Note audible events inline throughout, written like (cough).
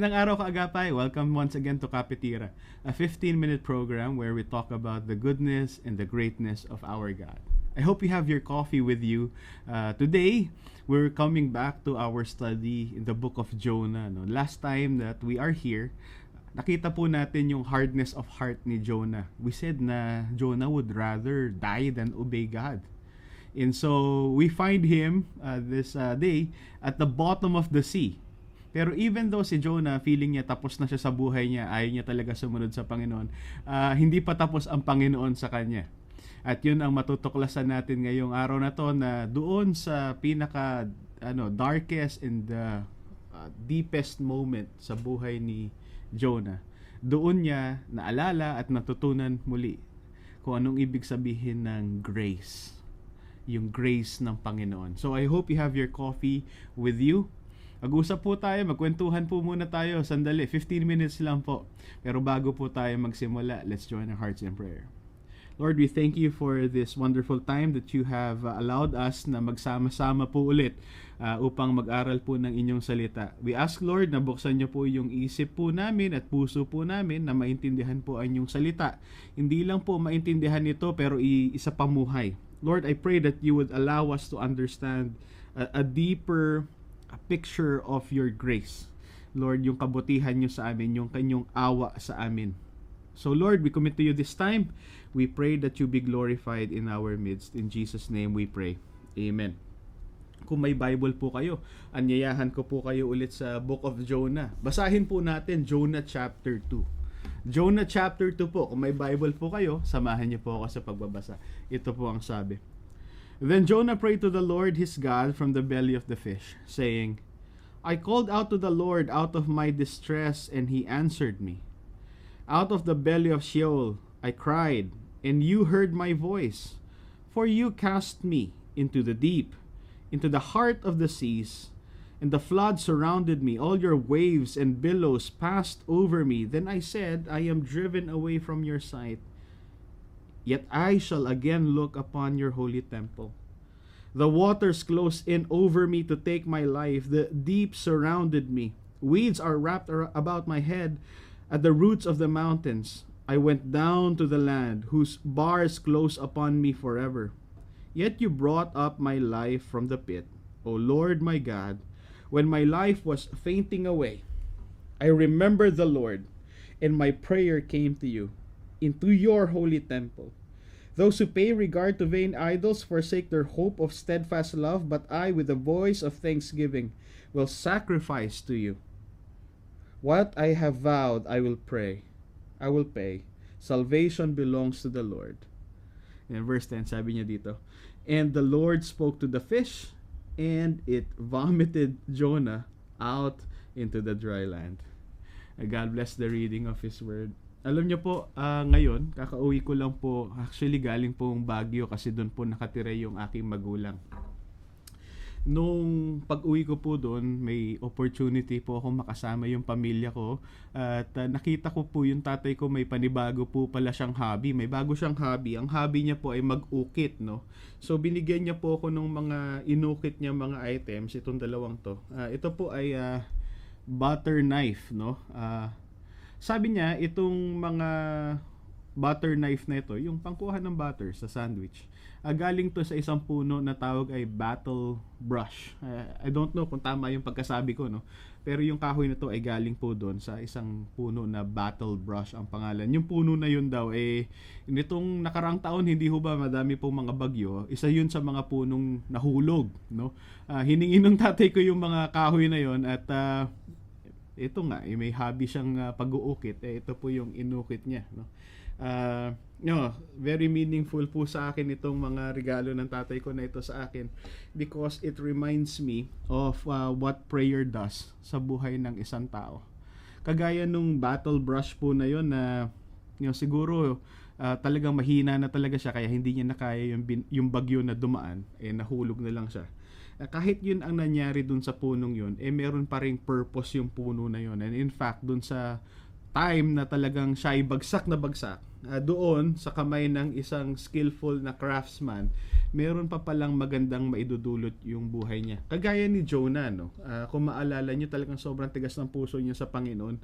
Magandang araw kaagapay. Welcome once again to Kapitira, a 15-minute program where we talk about the goodness and the greatness of our God. I hope you have your coffee with you. Uh, today, we're coming back to our study in the book of Jonah. No? Last time that we are here, nakita po natin yung hardness of heart ni Jonah. We said na Jonah would rather die than obey God. And so, we find him uh, this uh, day at the bottom of the sea pero even though si Jonah, feeling niya tapos na siya sa buhay niya, ayaw niya talaga sumunod sa Panginoon, uh, hindi pa tapos ang Panginoon sa kanya. At yun ang matutuklasan natin ngayong araw na to na doon sa pinaka ano darkest and the uh, deepest moment sa buhay ni Jonah. Doon niya naalala at natutunan muli kung anong ibig sabihin ng grace. Yung grace ng Panginoon. So I hope you have your coffee with you mag-usap po tayo, magkwentuhan po muna tayo. Sandali, 15 minutes lang po. Pero bago po tayo magsimula, let's join our hearts in prayer. Lord, we thank you for this wonderful time that you have uh, allowed us na magsama-sama po ulit uh, upang mag-aral po ng inyong salita. We ask, Lord, na buksan niyo po yung isip po namin at puso po namin na maintindihan po ang inyong salita. Hindi lang po maintindihan ito pero isa pamuhay. Lord, I pray that you would allow us to understand a, a deeper a picture of your grace. Lord, yung kabutihan nyo sa amin, yung kanyong awa sa amin. So Lord, we commit to you this time. We pray that you be glorified in our midst. In Jesus' name we pray. Amen. Kung may Bible po kayo, anyayahan ko po kayo ulit sa Book of Jonah. Basahin po natin Jonah chapter 2. Jonah chapter 2 po. Kung may Bible po kayo, samahan niyo po ako sa pagbabasa. Ito po ang sabi. Then Jonah prayed to the Lord his God from the belly of the fish, saying, I called out to the Lord out of my distress, and he answered me. Out of the belly of Sheol I cried, and you heard my voice. For you cast me into the deep, into the heart of the seas, and the flood surrounded me. All your waves and billows passed over me. Then I said, I am driven away from your sight. Yet I shall again look upon your holy temple. The waters closed in over me to take my life. The deep surrounded me. Weeds are wrapped about my head at the roots of the mountains. I went down to the land whose bars close upon me forever. Yet you brought up my life from the pit, O Lord my God, when my life was fainting away. I remembered the Lord, and my prayer came to you into your holy temple. Those who pay regard to vain idols forsake their hope of steadfast love, but I, with a voice of thanksgiving, will sacrifice to you. What I have vowed, I will pray. I will pay. Salvation belongs to the Lord. In verse 10, sabi niya dito, And the Lord spoke to the fish, and it vomited Jonah out into the dry land. Uh, God bless the reading of His word. Alam niyo po, uh, ngayon, kakauwi ko lang po, actually galing pong Baguio kasi doon po nakatira yung aking magulang. Nung pag-uwi ko po doon, may opportunity po ako makasama yung pamilya ko at uh, nakita ko po yung tatay ko may panibago po pala siyang hobby. May bago siyang hobby. Ang hobby niya po ay mag-ukit, no? So binigyan niya po ako ng mga inukit niya mga items, itong dalawang to. Uh, ito po ay uh, butter knife, no? Uh, sabi niya, itong mga butter knife na ito, yung pangkuha ng butter sa sandwich, uh, galing to sa isang puno na tawag ay battle brush. Uh, I don't know kung tama yung pagkasabi ko, no? Pero yung kahoy na to ay galing po doon sa isang puno na battle brush ang pangalan. Yung puno na yun daw, eh, nitong nakarang taon, hindi ho ba madami pong mga bagyo, isa yun sa mga punong nahulog, no? Uh, hiningi ng tatay ko yung mga kahoy na yon at uh, ito nga, eh, may hobby siyang uh, pag-uukit. Eh, ito po yung inukit niya. No? Uh, no, very meaningful po sa akin itong mga regalo ng tatay ko na ito sa akin because it reminds me of uh, what prayer does sa buhay ng isang tao. Kagaya nung battle brush po na yon na you know, siguro uh, talagang mahina na talaga siya kaya hindi niya nakaya yung, yung bagyo na dumaan, eh nahulog na lang siya kahit yun ang nangyari dun sa punong yun, eh meron pa ring purpose yung puno na yun. And in fact, dun sa time na talagang siya ay bagsak na bagsak, ah, doon sa kamay ng isang skillful na craftsman, meron pa palang magandang maidudulot yung buhay niya. Kagaya ni Jonah, no? Ah, kung maalala niyo, talagang sobrang tigas ng puso niya sa Panginoon.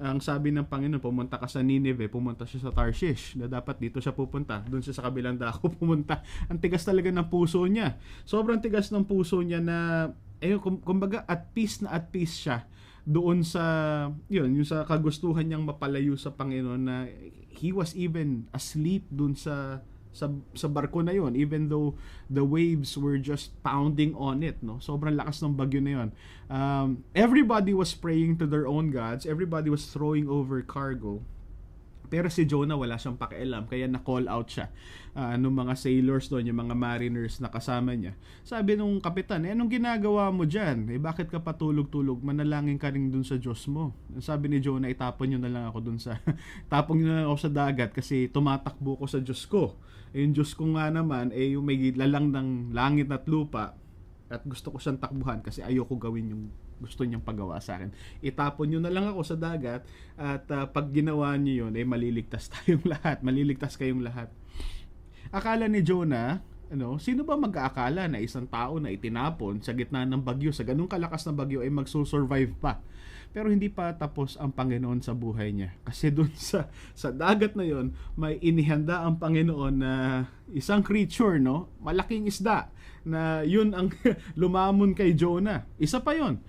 Ang sabi ng Panginoon, pumunta ka sa Nineveh, pumunta siya sa Tarshish, na dapat dito siya pupunta, doon siya sa kabilang dako (laughs) pumunta. Ang tigas talaga ng puso niya. Sobrang tigas ng puso niya na, kum- kumbaga at peace na at peace siya doon sa yun yung sa kagustuhan niyang mapalayo sa Panginoon na he was even asleep doon sa sa sa barko na yon even though the waves were just pounding on it no? Sobrang lakas ng bagyo na yon um, everybody was praying to their own gods. Everybody was throwing over cargo pero si Jonah wala siyang pakialam kaya na-call out siya uh, nung mga sailors doon, yung mga mariners na kasama niya. Sabi nung kapitan, eh anong ginagawa mo dyan? Eh bakit ka patulog-tulog? Manalangin ka rin dun sa Diyos mo. Sabi ni Jonah, itapon nyo na lang ako dun sa, (laughs) tapon nyo na lang ako sa dagat kasi tumatakbo ko sa Diyos ko. Eh, yung Diyos ko nga naman, eh yung may lalang ng langit at lupa, at gusto ko siyang takbuhan kasi ayoko gawin yung gusto niyang pagawa sa akin. Itapon niyo na lang ako sa dagat at uh, pag ginawa niyo yun, eh maliligtas (laughs) tayong lahat. Maliligtas kayong lahat. Akala ni Jonah, ano, sino ba mag-aakala na isang tao na itinapon sa gitna ng bagyo, sa ganung kalakas na bagyo ay magsusurvive pa? Pero hindi pa tapos ang Panginoon sa buhay niya. Kasi doon sa, sa dagat na yon may inihanda ang Panginoon na isang creature, no? Malaking isda na yun ang (laughs) lumamon kay Jonah. Isa pa yon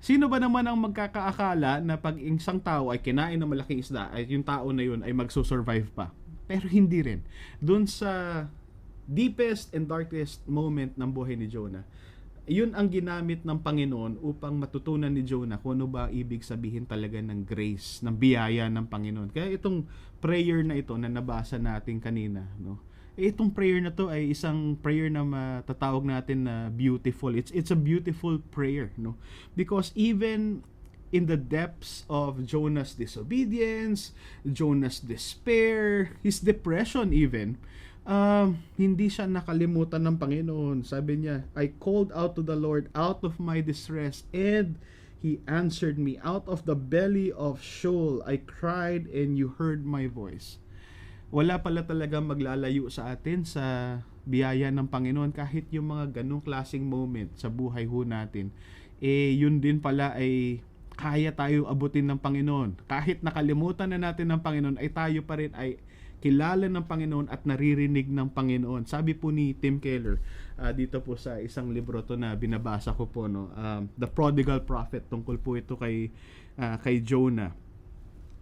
Sino ba naman ang magkakaakala na pag isang tao ay kinain ng malaking isda, ay yung tao na yun ay magsusurvive pa? Pero hindi rin. Doon sa deepest and darkest moment ng buhay ni Jonah, yun ang ginamit ng Panginoon upang matutunan ni Jonah kung ano ba ibig sabihin talaga ng grace, ng biyaya ng Panginoon. Kaya itong prayer na ito na nabasa natin kanina, no? Eh, itong prayer na to ay isang prayer na matatawag natin na beautiful. It's it's a beautiful prayer, no? Because even in the depths of Jonah's disobedience, Jonah's despair, his depression even, um, hindi siya nakalimutan ng Panginoon. Sabi niya, I called out to the Lord out of my distress and He answered me. Out of the belly of Sheol, I cried and you heard my voice wala pala talaga maglalayo sa atin sa biyaya ng Panginoon. Kahit yung mga ganong klasing moment sa buhay ho natin eh yun din pala ay kaya tayo abutin ng Panginoon. Kahit nakalimutan na natin ng Panginoon ay tayo pa rin ay kilala ng Panginoon at naririnig ng Panginoon. Sabi po ni Tim Keller uh, dito po sa isang libro to na binabasa ko po no um, The Prodigal Prophet. Tungkol po ito kay uh, kay Jonah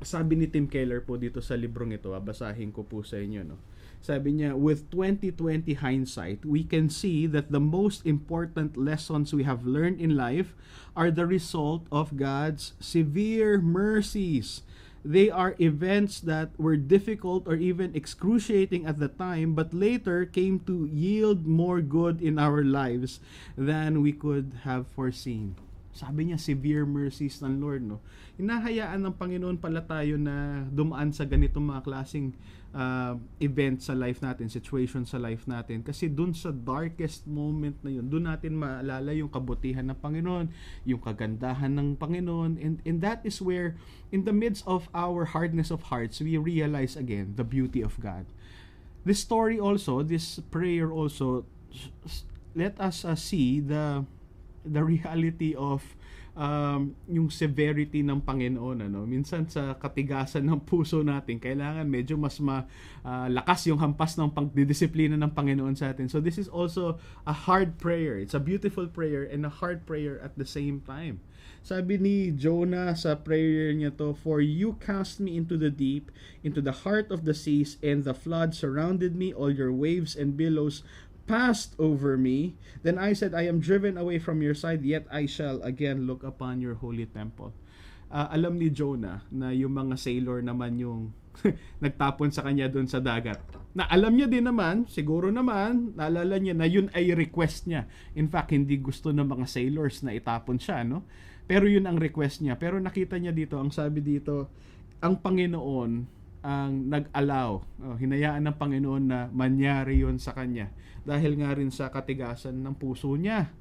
sabi ni Tim Keller po dito sa librong ito, ah, basahin ko po sa inyo, no. Sabi niya, with 2020 hindsight, we can see that the most important lessons we have learned in life are the result of God's severe mercies. They are events that were difficult or even excruciating at the time, but later came to yield more good in our lives than we could have foreseen. Sabi niya, severe mercies ng Lord, no? Hinahayaan ng Panginoon pala tayo na dumaan sa ganitong mga klaseng uh, event sa life natin, situation sa life natin. Kasi dun sa darkest moment na yun, dun natin maalala yung kabutihan ng Panginoon, yung kagandahan ng Panginoon. And, and that is where, in the midst of our hardness of hearts, we realize again the beauty of God. This story also, this prayer also, let us uh, see the the reality of um, yung severity ng Panginoon ano? Minsan sa katigasan ng puso natin kailangan medyo mas malakas uh, yung hampas ng pagdidisiplina ng Panginoon sa atin. So this is also a hard prayer. It's a beautiful prayer and a hard prayer at the same time. Sabi ni Jonah sa prayer niya to for you cast me into the deep into the heart of the seas and the flood surrounded me all your waves and billows passed over me. Then I said, I am driven away from your side, yet I shall again look upon your holy temple. Uh, alam ni Jonah na yung mga sailor naman yung (laughs) nagtapon sa kanya doon sa dagat. Na alam niya din naman, siguro naman, naalala niya na yun ay request niya. In fact, hindi gusto ng mga sailors na itapon siya, no? Pero yun ang request niya. Pero nakita niya dito, ang sabi dito, ang Panginoon ang nag-allow, oh, hinayaan ng Panginoon na mangyari yon sa kanya dahil nga rin sa katigasan ng puso niya.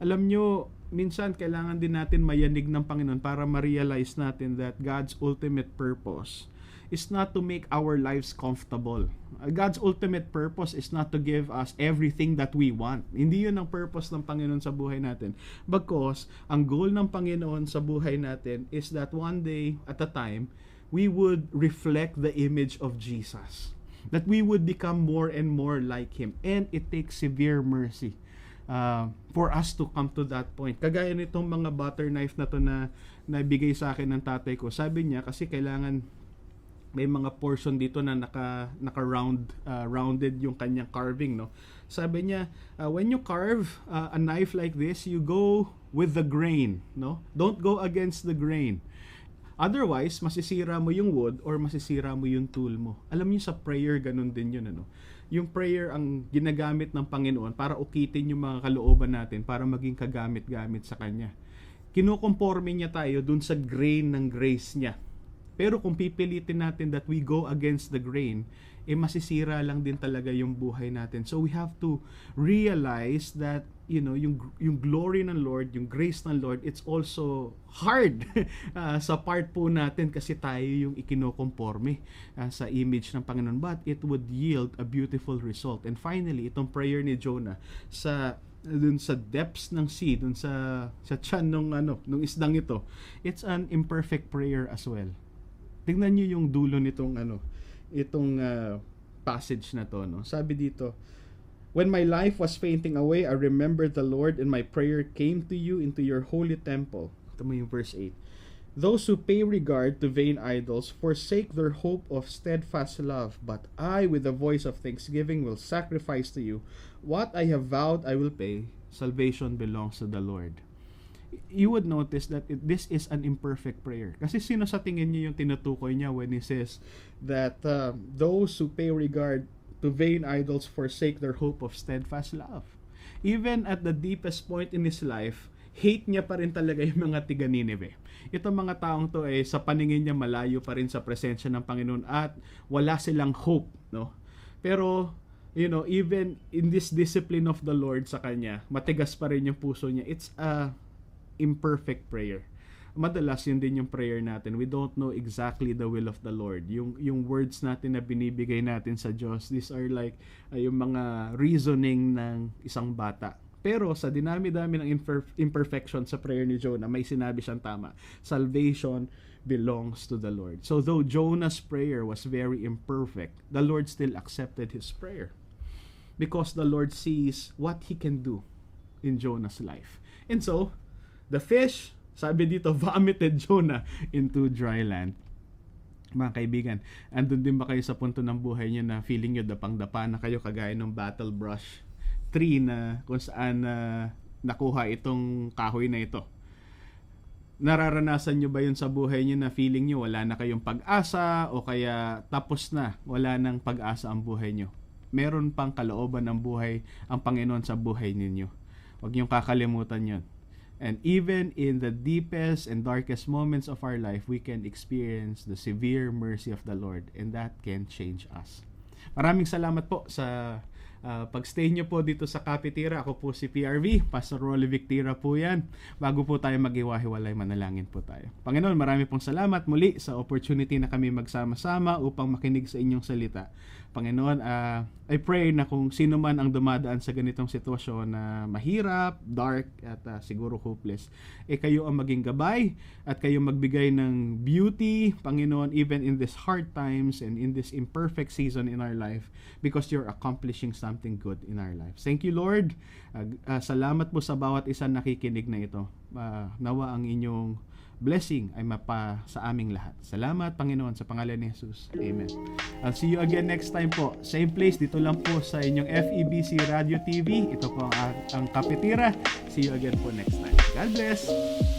Alam nyo, minsan kailangan din natin mayanig ng Panginoon para ma-realize natin that God's ultimate purpose is not to make our lives comfortable. God's ultimate purpose is not to give us everything that we want. Hindi yun ang purpose ng Panginoon sa buhay natin. Because ang goal ng Panginoon sa buhay natin is that one day at a time, we would reflect the image of Jesus. That we would become more and more like Him. And it takes severe mercy uh, for us to come to that point. Kagaya nitong mga butter knife na to na nabigay sa akin ng tatay ko. Sabi niya kasi kailangan may mga portion dito na naka naka round uh, rounded yung kanyang carving no sabi niya uh, when you carve uh, a knife like this you go with the grain no don't go against the grain otherwise masisira mo yung wood or masisira mo yung tool mo. Alam niyo sa prayer ganun din yun ano? Yung prayer ang ginagamit ng Panginoon para ukitin yung mga kalooban natin para maging kagamit-gamit sa kanya. Kinukonforme niya tayo dun sa grain ng grace niya pero kung pipilitin natin that we go against the grain, eh masisira lang din talaga yung buhay natin. So we have to realize that you know yung yung glory ng Lord, yung grace ng Lord, it's also hard (laughs) uh, sa part po natin kasi tayo yung ikinokonforme uh, sa image ng Panginoon but it would yield a beautiful result. And finally, itong prayer ni Jonah sa dun sa depths ng sea, dun sa sa tiyan nung ano, nung isdang ito, it's an imperfect prayer as well. Tingnan niyo yung dulo nitong ano, itong uh, passage na to, no. Sabi dito, When my life was fainting away, I remembered the Lord and my prayer came to you into your holy temple. Ito mo yung verse 8. Those who pay regard to vain idols forsake their hope of steadfast love, but I, with the voice of thanksgiving, will sacrifice to you. What I have vowed, I will pay. Salvation belongs to the Lord you would notice that it, this is an imperfect prayer. Kasi sino sa tingin niyo yung tinutukoy niya when he says that uh, those who pay regard to vain idols forsake their hope of steadfast love. Even at the deepest point in his life, hate niya pa rin talaga yung mga tiga Nineveh. Itong mga taong to ay sa paningin niya malayo pa rin sa presensya ng Panginoon at wala silang hope, no? Pero you know, even in this discipline of the Lord sa kanya, matigas pa rin yung puso niya. It's a imperfect prayer. Madalas yun din yung prayer natin. We don't know exactly the will of the Lord. Yung yung words natin na binibigay natin sa Diyos, these are like uh, yung mga reasoning ng isang bata. Pero sa dinami-dami ng imper- imperfection sa prayer ni Jonah, may sinabi siyang tama. Salvation belongs to the Lord. So though Jonah's prayer was very imperfect, the Lord still accepted his prayer. Because the Lord sees what he can do in Jonah's life. And so, the fish, sabi dito, (laughs) vomited Jonah into dry land. Mga kaibigan, andun din ba kayo sa punto ng buhay niyo na feeling niyo dapang-dapa na kayo kagaya ng battle brush tree na kung saan uh, nakuha itong kahoy na ito? Nararanasan niyo ba yun sa buhay niyo na feeling niyo wala na kayong pag-asa o kaya tapos na, wala nang pag-asa ang buhay niyo? Meron pang kalooban ng buhay ang Panginoon sa buhay ninyo. Huwag niyong kakalimutan yun. And even in the deepest and darkest moments of our life, we can experience the severe mercy of the Lord and that can change us. Maraming salamat po sa uh, pagstay nyo po dito sa Kapitira. Ako po si PRV, Pastor Rolly Victira po yan. Bago po tayo maghiwa-hiwalay, manalangin po tayo. Panginoon, marami pong salamat muli sa opportunity na kami magsama-sama upang makinig sa inyong salita. Panginoon, uh, I pray na kung sino man ang dumadaan sa ganitong sitwasyon na mahirap, dark, at uh, siguro hopeless, eh kayo ang maging gabay at kayo magbigay ng beauty, Panginoon, even in these hard times and in this imperfect season in our life because you're accomplishing something good in our lives. Thank you, Lord. Uh, uh, salamat po sa bawat isa nakikinig na ito. Uh, nawa ang inyong blessing ay mapa sa aming lahat. Salamat Panginoon sa pangalan ni Jesus. Amen. I'll see you again next time po. Same place dito lang po sa inyong FEBC Radio TV. Ito po ang, ang Kapitira. See you again po next time. God bless.